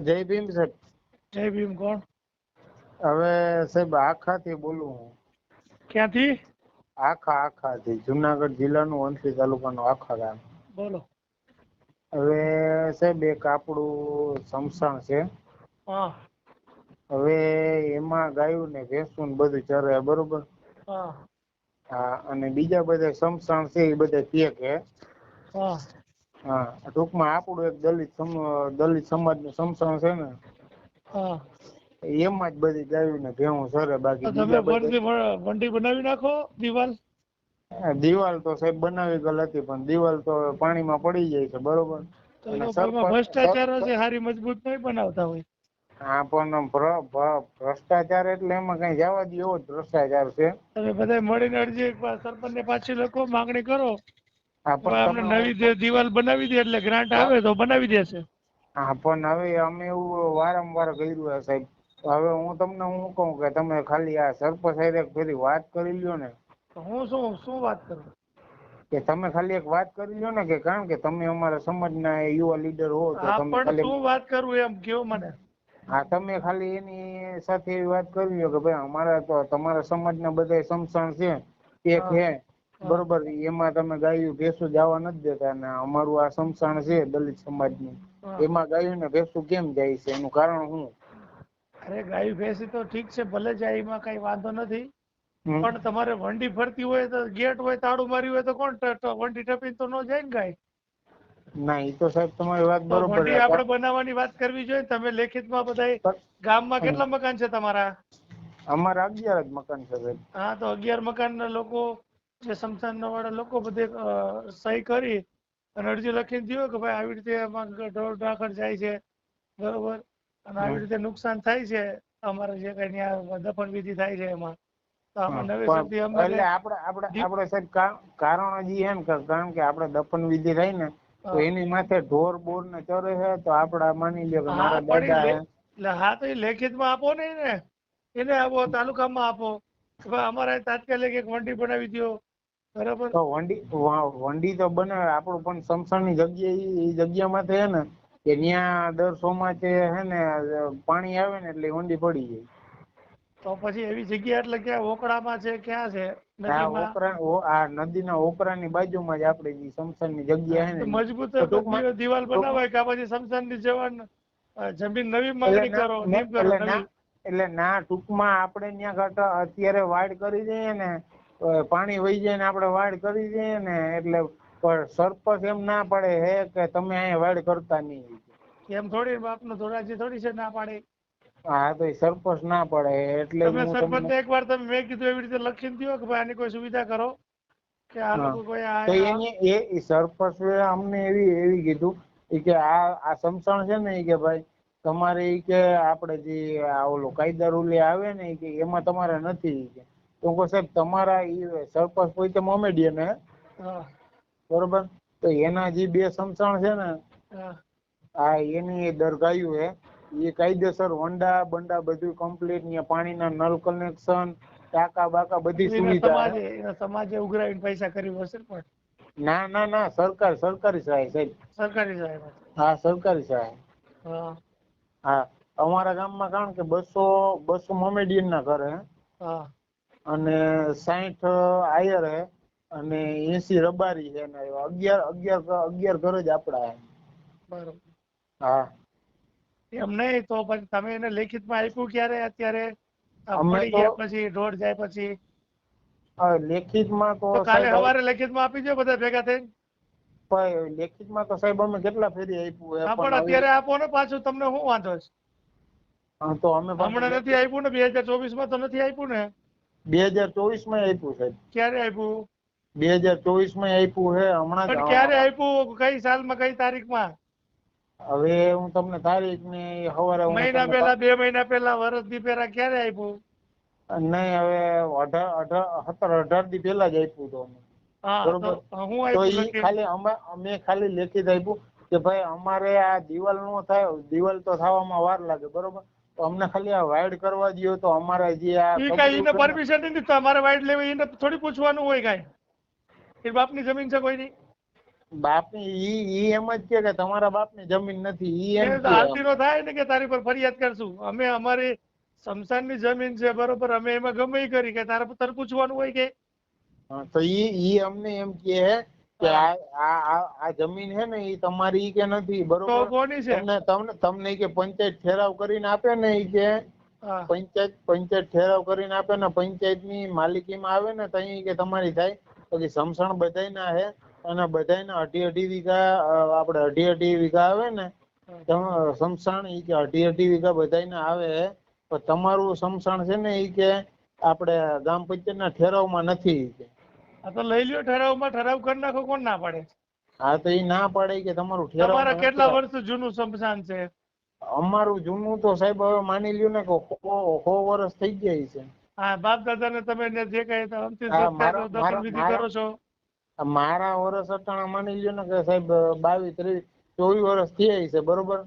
જય ભીમ સાહેબ જય ભીમ કોણ? હવે સાહેબ આખાથી બોલું હું. ક્યાંથી? આખા આખાથી જુનાગઢ જિલ્લાનું વંથલી તાલુકાનું આખા ગામ. બોલો. હવે સાહેબ એક આપણું સમસાણ છે. હવે એમાં ગાયું ને ભેંસું ને બધું ચરે બરોબર? હા. હા અને બીજા બધા સમસાણ છે એ બધા પીએ કે. હા. હા ટૂંકમાં આપણું એક દલિત દલિત સમાજનું સમસણ છે ને એમાં જ બધી ગાયું ને ભેહું સરે બાકી તમે વંડી બનાવી નાખો દિવાલ? દિવાલ તો સાહેબ બનાવી ગયેલ હતી પણ દિવાલ તો પાણીમાં પડી જાય છે બરોબર. ભ્રષ્ટાચાર હશે હારી મજબૂત નહીં બનાવતા હોય. હા પણ ભ્ર- ભ્ર- ભ્રષ્ટાચાર એટલે એમાં કઈ જવા દે એવો જ ભ્રષ્ટાચાર છે. તમે બધા મળીને અરજી સરપંચ ને પાછી લખો માંગણી કરો. પણ નવી દિવાલ બનાવી દે એટલે ગ્રાન્ટ આવે તો બનાવી દેશે. હા પણ હવે અમે એવું વારંવાર કર્યું છે સાહેબ. હવે હું તમને હું કહું કે તમે ખાલી આ સરપંચ એક ફેરી વાત કરી લ્યો ને. તો હું શું શું વાત કરું? કે તમે ખાલી એક વાત કરી લ્યો ને કે કારણ કે તમે અમારા સમાજના યુવા લીડર હો તો તમે ખાલી શું વાત કરું એમ કયો મને? હા તમે ખાલી એની સાથે એવી વાત કરી લ્યો કે ભાઈ અમારા તો તમારા સમાજના બધા સમસણ છે એક હા. બરોબર એમાં તમે ગાયું ભેંસું જવા નથી દેતા અને અમારું આ સમસાણ છે દલિત સમાજનું. એમાં ગાયું ને ભેંસું કેમ જાય છે? એનું કારણ શું? અરે ગાય ભેંસી તો ઠીક છે ભલે જાય એમાં કઈ વાંધો નથી. પણ તમારે વંડી ફરતી હોય તો ગેટ હોય તાળું મારી હોય તો કોણ વંડી ટપીને તો ન જાય ને ગાય? ના એ તો સાહેબ તમારી વાત બરોબર છે. આપણે બનાવવાની વાત કરવી જોઈએ. તમે લેખિતમાં બધા ગામમાં કેટલા મકાન છે તમારા? અમારા અગિયાર જ મકાન છે સાહેબ. હા તો અગિયાર મકાન લોકો જે સમસાન વાળા લોકો બધે સહી કરી અને અરજી લખીને દીધો કે ભાઈ આવી રીતે એમાં ઢોર ઢાંખર જાય છે બરોબર? અને આવી રીતે નુકસાન થાય છે અમારે જે કઈ ત્યાં દફન વિધિ થાય છે એમાં. એટલે આપણે આપણે આપણે સાહેબ કારણ હજી એમ કે કારણ કે આપણે દફન વિધિ રહી ને તો એની માથે ઢોર બોર ને ચરે છે તો આપડા માની લ્યો કે હા મારા દાદા એટલે હા તો એ લેખિતમાં આપો ને એને. એને આપો તાલુકામાં આપો. અમારે તાત્કાલિક એક વંડી બનાવી દ્યો. બરાબર? તો વંડી વંડી તો બને આપણું પણ સમસાણની જગ્યા ઈ જગ્યામાં છે ને કે ત્યાં દર ચોમાસે હે ને પાણી આવે ને એટલે વંડી પડી જાય. તો પછી એવી જગ્યા એટલે કે ઓકળામાં છે ક્યાં છે? આ નદીમાં? ઓકરા ઓ- આ નદીના ઓકરાની બાજુમાં જ આપણે જે સમસાણની જગ્યા હે ને મજબૂત તો ટૂંકમાં- દિવાલ બનાવાય કે પછી સમસાનની જવાન જમીન નવી એટલે માંગણી કરો એટલે ના ટૂંકમાં આપણે ત્યાં ઘાટ અત્યારે વાડ કરી દઈએ ને પાણી વહી જાય ને આપણે વાડ કરી દઈએ ને એટલે પણ સરપંચ એમ ના પડે હે કે તમે અહીંયા વાડ કરતા નહીં એમ થોડી બાપનું ધોરાજી થોડી છે ના પાડે. હા તો સરપંચ ના પડે એટલે તમે સરપંચ તમને એક વાર તમે મેં કીધું એવી રીતે લખીને દો કે ભાઈ આની કોઈ સુવિધા કરો કે આ લોકો કોઈ આ તો આ- એ સરપંચ અમને એવી એવી કીધું કે આ આ સમસણ છે ને એ કે ભાઈ તમારે કે આપણે જે આ ઓલું કાયદા રૂલે આવે ને કે એમાં તમારે નથી કે. તો કહો સાહેબ તમારા ઈ સરપંચ પોતે મોમેડિયન હે? બરોબર? તો એના જે બે સમસણ છે ને આ એની દરગાયું હે. એ કાયદેસર વંડા બંડા બધું કમ્પ્લીટ ને પાણીના નળ કનેક્શન ટાંકા બાકા બધી સુવિધા સમાજે ઉઘરાવીને પૈસા કરી હશે પણ? ના ના ના સરકાર સરકારી સહાય સાહેબ. સરકારી સાહેબ હા સરકારી સહાય. હા. હા અમારા ગામમાં કારણ કે બસો બસો મોમેડિયન ના ઘર હે. હા. અને સાઠ આયર હે અને એસી રબારી છે ને અગિયાર અગિયાર અગિયાર ઘર જ આપડા હે. બરોબર. હા. એમ નહીં તો પછી તમે એને લેખિતમાં આપ્યું ક્યારે? અત્યારે ગયા પછી ઢોર જાય પછી. હવે લેખિતમાં તો કાલે સવારે લેખિતમાં આપી દો બધા ભેગા થઈને. લેખિત લેખિતમાં તો સાહેબ અમે કેટલા ફેરી આપ્યું હે? પણ પણ અત્યારે આપો ને પાછું તમને શું વાંધો છે હા, તો અમે હમણાં નથી આપ્યું ને બે હજાર ચોવીસમાં તો નથી આપ્યું ને? બે હજાર ચોવીસમાં આપ્યું સાહેબ. ક્યારે આપ્યું? બે હજાર ચોવીસમાં આપ્યું હે હમણાં ક્યારે આપ્યું? કઈ સાલમાં કઈ તારીખમાં? હવે હું તમને તારીખ ને સવારે મહિના પહેલા બે મહિના પહેલા વર્ષ દી પહેલા ક્યારે આપ્યું? નહીં હવે અઢાર અઢાર સત્તર અઢાર દી પહેલા જ આપ્યું તો બરોબર. તો ખાલી અમે ખાલી લેખિત આપ્યું કે ભાઈ અમારે આ દિવાલ નો થાય દિવાલ તો થવામાં વાર લાગે બરોબર? તો અમને ખાલી આ વાઇડ કરવા દો તો અમારા જે આ ઈ કઈ એને પરમિશન નથી તો અમારે વાઇડ લેવી એને થોડી પૂછવાનું હોય કાંઈ. એ બાપની જમીન છે કોઈની? બાપની ઈ ઈ એમ જ કે કે તમારા બાપની જમીન નથી ઈ એમ તો આરતીનો થાય ને કે તારી પર ફરિયાદ કરશું. અમે અમારી સમસાનની જમીન છે બરોબર? અમે એમાં ગમે કરી કે તારા પર પૂછવાનું હોય કે. હા, તો ઈ ઈ અમને એમ કે કે આ આ આ- જમીન છે ને એ તમારી કે નથી બરોબર? કોની છે? તમને તમને કે પંચાયત ઠેરાવ કરીને આપે ને એ કે? પંચાયત પંચાયત ઠેરાવ કરીને આપે ને પંચાયતની માલિકીમાં આવે ને તો કે તમારી થાય. પછી સમસણ બધાયના હે અને બધાયના અઢી અઢી વીઘા આપડે આપણે અઢી અઢી વીઘા આવે ને સમસણ ઈ કે અઢી અઢી વીઘા બધાય ને આવે. પણ તમારું સમસણ છે ને ઈ કે આપણે ગ્રામ પંચાયતના ઠેરાવમાં નથી કે. આ તો લઈ લ્યો ઠરાવમાં ઠરાવ કરી નાખો કોણ ના પાડે? હા તો એ ના પાડે કે તમારું ઠેરાવ તમારા કેટલા વર્ષ જૂનું સ્મશાન છે? અમારું જૂનું તો સાહેબ હવે માની લ્યો ને કે સો વર્ષ થઈ ગયા છે. હા બાપ દાદા ને તમે ને જે કહે અંતિમ મારા- વિધિ કરો છો. મારા વર્ષ અટાણા માની લ્યો ને કે સાહેબ બાવીસ ત્રેવીસ ચોવીસ વર્ષ થયા છે બરોબર?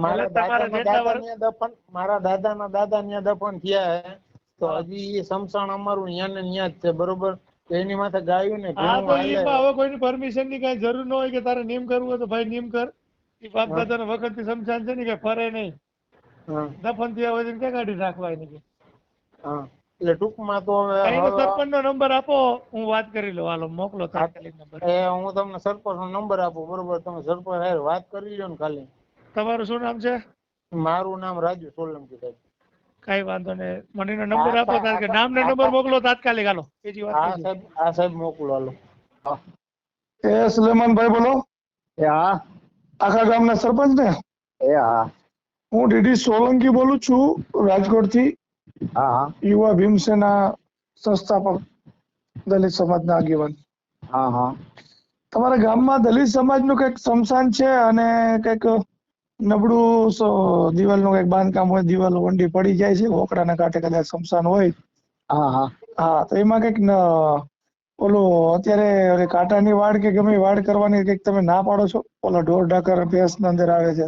મારા દાદા ના દાદા દાદાના દાદા ન્યા દફન થયા હે. તો હજી એ સમસાણ અમારું ન્યા ને ન્યા જ છે બરોબર? એની માથે ગાયું ને હા તો. એમાં હવે કોઈની પરમિશનની કઈ જરૂર ન હોય કે તારે નિયમ કરવું હોય તો ભાઈ નિયમ કર. એ બાપ હા. દાદા વખતથી સમસાન છે ને કે ફરે નહીં. દફન થયા હોય ક્યાં કાઢી રાખવા એને કે? હા. એટલે ટૂંકમાં તો હવે સરપંચ નો નંબર આપો હું વાત કરી લઉં. હાલો મોકલો તાત્કાલિક નંબર. એ હું તમને સરપંચ નો નંબર આપું બરોબર? તમે સરપંચ હારે વાત કરી લ્યો ને ખાલી. તમારું શું નામ છે? મારું નામ રાજુ સોલંકી સાહેબ. કઈ વાંધો નહીં. મને નંબર આપો તાર કે નામ ને નંબર મોકલો તાત્કાલિક હાલો. બીજી વાત હા સાહેબ હા સાહેબ મોકલો હાલો. એ સુલેમાનભાઈ બોલો. એ હા. આખા ગામના સરપંચ ને? એ હા. હું ડીડી સોલંકી બોલું છું રાજકોટથી. હા હા. યુવા ભીમસેના સંસ્થાપક દલિત સમાજના આગેવાન. હા હા. તમારા ગામમાં દલિત સમાજનું કંઈક સ્મશાન છે અને કંઈક નબળું સો- દિવાલનું કંઈક બાંધકામ હોય દિવાલ વંડી પડી જાય છે હોકડાના કાંઠે કદાચ સ્મશાન હોય. હા હા. હા તો એમાં કંઈક ઓલું અત્યારે કાંટાની વાડ કે ગમે વાડ કરવાની કંઈક તમે ના પાડો છો? ઓલા ઢોર ઢાકર ભેંસના અંદર આવે છે.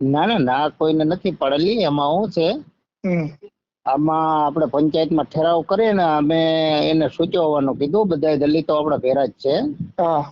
ના ના ના કોઈને નથી પડેલી. એમાં શું છે? આમાં આપણે પંચાયતમાં ઠરાવ કરીએ ને અમે એને સૂચવવાનું કીધું. બધા દલિતો આપણા ભેરા જ છે. હા.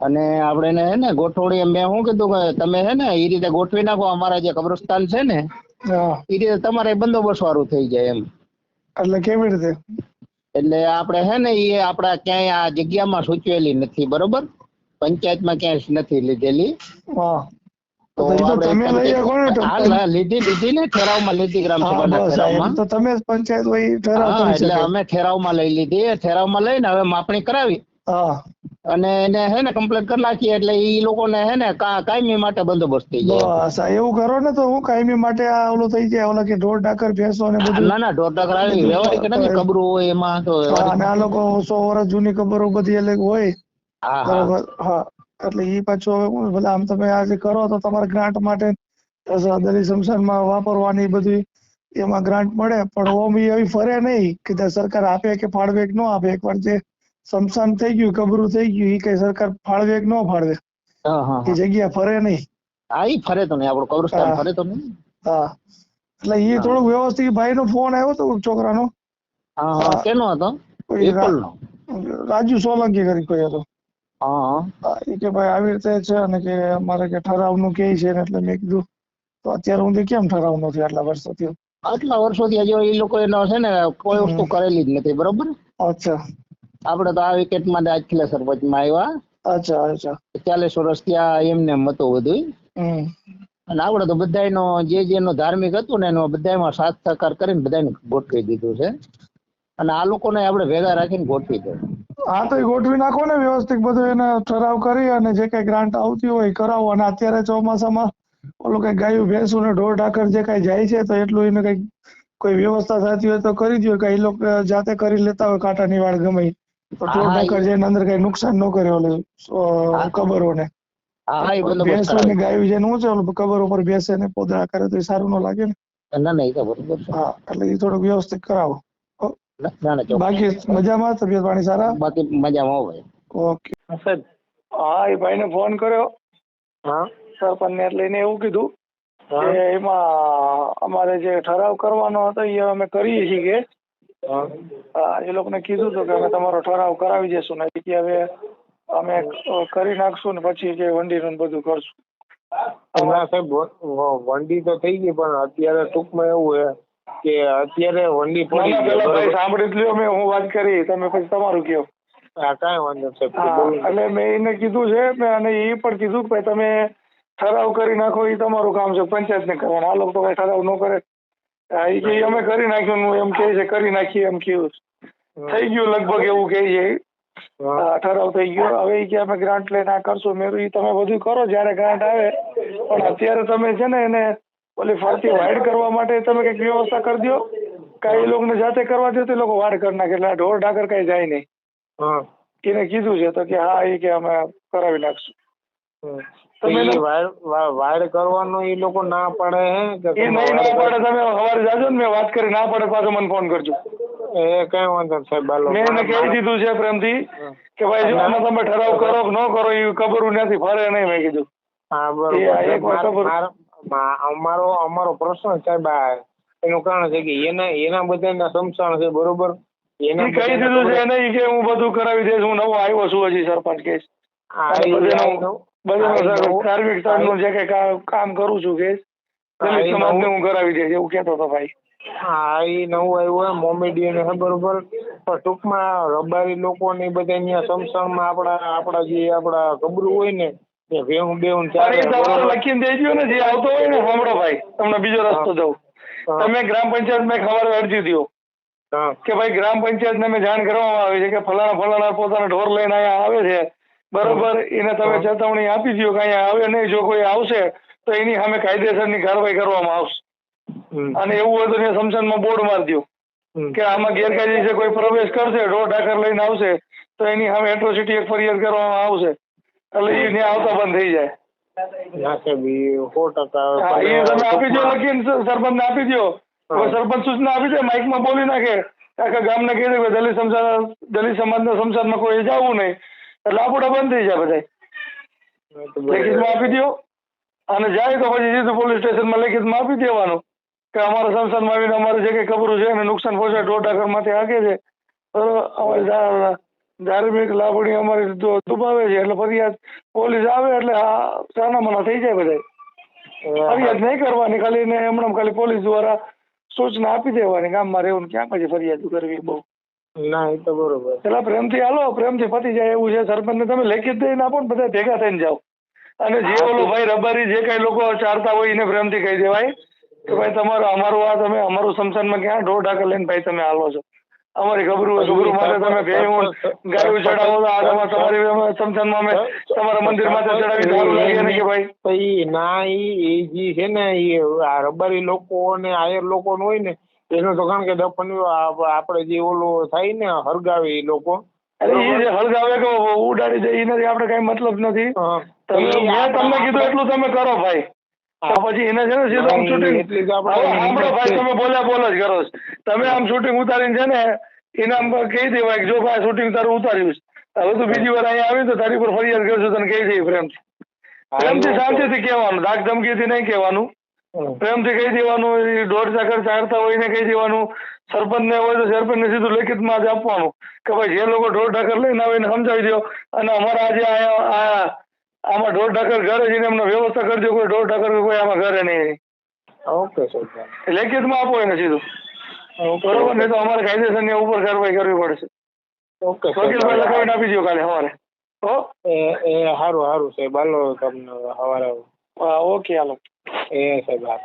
અને આપણે એને હે ને ગોઠવણી મેં શું કીધું કે તમે હે ને એ રીતે ગોઠવી નાખો અમારા જે કબ્રસ્તાન છે ને એ રીતે તમારે બંદોબસ્ત વાળું થઈ જાય એમ. એટલે કેવી રીતે? એટલે આપણે હે ને એ આપણા ક્યાંય આ જગ્યામાં સૂચવેલી નથી બરોબર? પંચાયતમાં ક્યાંય નથી લીધેલી. લીધી લીધી ને ઠરાવમાં લીધી ગ્રામ સભાના ઠરાવમાં. તો તમે પંચાયત હોય એટલે અમે ઠેરાવમાં લઈ લીધી ઠેરાવમાં લઈને હવે માપણી કરાવી. અને એને હે ને કમ્પ્લેટ કરી નાખીએ એટલે એ લોકોને હે ને કાયમી માટે બંદોબસ્ત થઈ જાય. બસ એવું કરો ને તો હું કાયમી માટે આ ઓલું થઈ જાય ઓલા કે ઢોર ઢાકર ભેંસો ને બધું. ના ના ઢોર ઢાકર આવી વ્યવહારિક નથી કબરો હોય એમાં તો અને આ લોકો સો વર્ષ જૂની કબરો બધી અલગ હોય. બરોબર હા. એટલે ઈ પાછું હવે ભલે આમ તમે આજે કરો તો તમારે ગ્રાન્ટ માટે દલિત શમશાનમાં વાપરવાની બધી એમાં ગ્રાન્ટ મળે. પણ ઓમ એવી ફરે નહીં કે સરકાર આપે કે ફાળવે કે ન આપે. એકવાર જે શમશાન થઈ ગયું કબરું થઈ ગયું એ કઈ સરકાર ફાળવે કે ન ફાળવે? એ જગ્યા ફરે નહીં. હા એ ફરે તો નહીં આપણું કબ્રસ્તાન ફરે તો નહીં. હા. એટલે એ હા. થોડુંક વ્યવસ્થિત ભાઈનો ફોન આવ્યો તો છોકરાનો. હા કેનો હતો? રાજુ સોલંકી કરી કોઈ હતો. હા હા, કે ભાઈ આવી રીતે છે અને કે અમારે કે ઠરાવનું કે છે ને એટલે મેં કીધું તો અત્યારે હું કેમ ઠરાવ નથી આટલા વર્ષોથી આટલા વર્ષોથી હજી એ લોકો એનો છે ને કોઈ વસ્તુ કરેલી જ નથી બરોબર? અચ્છા. આપણે તો આ વિકેટમાં જ આજખીલા સરપંચમાં આવ્યા અચ્છા અચ્છા. ચાલીસ વર્ષ ત્યાં એમને એમ હતું બધું અને આપણે તો બધાનો જે જેનો ધાર્મિક હતું ને એનો બધાયમાં સાથ સહકાર કરીને બધાને ગોઠવી દીધું છે. અને આ લોકોને આપણે ભેગા રાખીને ગોઠવી દે. હા તો એ ગોઠવી નાખો ને વ્યવસ્થિત બધું એને ઠરાવ કરી અને જે કઈ ગ્રાન્ટ આવતી હોય કરાવો. અને અત્યારે ચોમાસામાં ઓલું કઈ ગાયું ભેંસું ને ઢોર ઢાકર જે કઈ જાય છે તો એટલું એને કઈ કોઈ વ્યવસ્થા થતી હોય તો કરી દો કે એ લોકો જાતે કરી લેતા હોય કાંટાની વાળ ગમે. તો ઢોર ઢાકર જઈને અંદર કઈ નુકસાન ન કરે ઓલું કબરોને. હા હા એ બંદોબસ્ત ભેંસો ને ગાયું જેને હું છે ઓલું કબર ઉપર બેસે ને પોદળા કરે તો એ સારું ન લાગે ને? ના ના એ તો બરોબર હા એટલે એ થોડુંક વ્યવસ્થિત કરાવો. બાકી મજામાં? તબિયત પાણી સારા? બાકી મજામાં હોય ઓકે. સાહેબ. હા એ ભાઈને ફોન કર્યો. હા. સરપંચ ને એટલે એને એવું કીધું કે એમાં અમારે જે ઠરાવ કરવાનો હતો એ અમે કરીએ છીએ એ લોકોને કીધું હતું કે અમે તમારો ઠરાવ કરાવી દેશું ને કે હવે અમે કરી નાખશું ને પછી કે વંડીનું ને બધું કરશું. ના સાહેબ વંડી તો થઈ ગઈ પણ અત્યારે ટૂંકમાં એવું છે કે અત્યારે વંડી પડી ગઈ? સાંભળી લ્યો મેં હું વાત કરી તમે પછી તમારું કહો હા કાંઈ વાંધો સાહેબ એટલે મેં એને કીધું છે મેં અને એ પણ કીધું કે ભાઈ તમે ઠરાવ કરી નાખો એ તમારું કામ છે પંચાયતને કરવાનું. આ લોકો તો કઈ ઠરાવ ન કરે. હા, કે અમે કરી નાખ્યું હું એમ કે છે કરી નાખીએ એમ કીધું થઈ ગયું લગભગ એવું કહે છે. ઠરાવ થઈ ગયો. હવે એ કે અમે ગ્રાન્ટ લઈને આ કરશું. મેં કીધું તમે બધું કરો જ્યારે ગ્રાન્ટ આવે. પણ અત્યારે તમે છે ને એને ઓલી ફરતી વાઇડ કરવા માટે તમે કંઈક વ્યવસ્થા કરી દો કાંઈ એ લોકોને જાતે કરવા દો તો એ લોકો વાડ કરી નાખે. એટલે ઢોર ઢાકર કઈ જાય નહીં. એને કીધું છે તો કે હા એ કે અમે કરાવી નાખશું. તમે ઈ લોકો- વાડ વા- વાડ કરવાનું એ લોકો ના પાડે હે એ તમે નહીં ના પાડે તમે સવારે જાજો ને મેં વાત કરી ના પાડે પાછો મને ફોન કરજો. એ કઈ વાંધો સાહેબ હાલો. મેં એને કહી દીધું છે પ્રેમથી કે ભાઈ જો આમાં તમે ઠરાવ કરો કે ન કરો એ ખબર નથી ફરે નહીં મેં કીધું. હા બરોબર. અમારો અમારો પ્રશ્ન સાહેબ આ એનું કારણ છે કે એના એના બધાના સમસાણ છે બરોબર? એને કહી દીધું છે એને કે હું બધું કરાવી દઈશ હું નવો આવ્યો છું હજી સરપંચ કહીશ સ્થળનું જે કઈ કામ કરું છું કે દલિત આઈનું- સમાજને હું કરાવી દઈશ એવું કહેતો હતો ભાઈ. હા એ નવું આવ્યું હોય મોમેડિયન છે બરોબર? પણ ટૂંકમાં રબારી લોકો ને બધા અહીંયા સમસણમાં આપણા આપણા જે આપણા ગબરું હોય ને વેહું બેહું ચાલે? લખીને દ્યો ને જે આવતો હોય ને સાંભળો ભાઈ તમને બીજો રસ્તો દઉં તમે ગ્રામ પંચાયત મેં ખબર અરજી દો કે ભાઈ ગ્રામ પંચાયતને મેં જાણ કરવામાં આવી છે કે ફલાણા ફલાણા પોતાના ઢોર લઈને અહીંયા આવે છે બરોબર? એને તમે ચેતવણી આપી દો કે અહીંયા આવે નહીં જો કોઈ આવશે તો એની સામે કાયદેસરની કાર્યવાહી કરવામાં આવશે. અને એવું હોય તો એને સ્મશાનમાં બોર્ડ મારી દો કે આમાં ગેરકાયદેસર કોઈ પ્રવેશ કરશે ઢોર ઢાકર લઈને આવશે તો એની સામે એટ્રોસિટી એક ફરિયાદ કરવામાં આવશે. એટલે એ ત્યાં આવતા બંધ થઈ જાય. તમે આપી દો લખીને સરપંચ ને આપી દો. સરપંચ સૂચના આપી દે માઇકમાં બોલી નાખે. આખા ગામને કહી દે દલિત સમાજ દલિત સમાજના સંસારમાં કોઈ જવું નહીં. એટલે આપણા બંધ થઈ જાય બધા લેખિતમાં આપી દો અને જાય તો પછી સીધું પોલીસ સ્ટેશનમાં લેખિતમાં આપી દેવાનું કે અમારા સંસારમાં આવીને અમારે જે કંઈ ખબરું છે એને નુકસાન પહોંચાડે ઢોર ઢાકરમાંથી આગે છે. અમારી ધાર્મિક લાગણી અમારી દુભાવે છે એટલે ફરિયાદ પોલીસ આવે એટલે આ સાનામાના થઈ જાય બધા ફરિયાદ નહીં કરવાની ખાલી ને હમણાં ખાલી પોલીસ દ્વારા સૂચના આપી દેવાની ગામમાં રહેવું ક્યાં પછી ફરિયાદ કરવી બહુ. ના એ તો બરોબર. એટલે પ્રેમથી હાલો પ્રેમથી પતી જાય એવું છે. સરપંચને તમે લેખિત દઈને આપો ને બધા ભેગા થઈને જાઓ. અને જે ઓલો ભાઈ રબારી જે કઈ લોકો ચારતા હોય એને પ્રેમથી કહી દેવાય કે ભાઈ તમારું અમારું આ તમે અમારું સમસાનમાં ક્યાં ઢોર ઢાકર લઈને ભાઈ તમે હાલો છો? અમારી ગભરું હોય ખબરું માટે તમે ભેહું ગાયું ચડાવો તો આ તમારે તમારી અમે તમારા મંદિર માથે ચડાવી સારું લાગે ને કે ભાઈ? ના એ જે છે ને એ આ રબારી લોકો ને આયર લોકો હોય ને એનું તો કારણ કે દફન આપણે જે ઓલું થાય ને હરગાવે એ લોકો. હળગાવે કે ઉડાડી દે એનાથી આપણે કઈ મતલબ નથી. મેં તમને કીધું એટલું તમે કરો ભાઈ. પછી એને છે ને સીધો આમ શૂટિંગ સાંભળો ભાઈ તમે બોલ્યા બોલો જ કરો. તમે આમ શૂટિંગ ઉતારીને છે ને એને આમ કહી દેવાય જો ભાઈ શૂટિંગ તારું ઉતાર્યું છે. હવે તું બીજી વાર અહીંયા આવી તો તારી પર ફરિયાદ કરશું તને કહી દઈએ પ્રેમથી. પ્રેમથી શાંતિથી કહેવાનું ધાક ધમકીથી નહીં કહેવાનું. પ્રેમથી કહી દેવાનું એ દોઢ સાકર ચારતા હોય ને કહી દેવાનું. સરપંચને હોય તો સરપંચને સીધું લેખિતમાં જ આપવાનું. કે ભાઈ જે લોકો ઢોર ઢાકર લઈને આવે એને સમજાવી દો અને અમારા આજે આ આમાં ઢોર ઢાકર ઘરે જઈને એમને વ્યવસ્થા કરજો કોઈ ઢોર ઢાકર કોઈ આમાં ઘરે નહીં ઓકે સર. લેખિતમાં આપો એને સીધું. બરોબર? નહીં તો અમારે કાયદેસરની ઉપર કાર્યવાહી કરવી પડશે. ઓકે વકીલભાઈ લખાવીને આપી દો કાલે સવારે. હો? એ સારું સારું સાહેબ. હાલો તમને સવારે હા, ઓકે હાલો. એ સાહેબ હા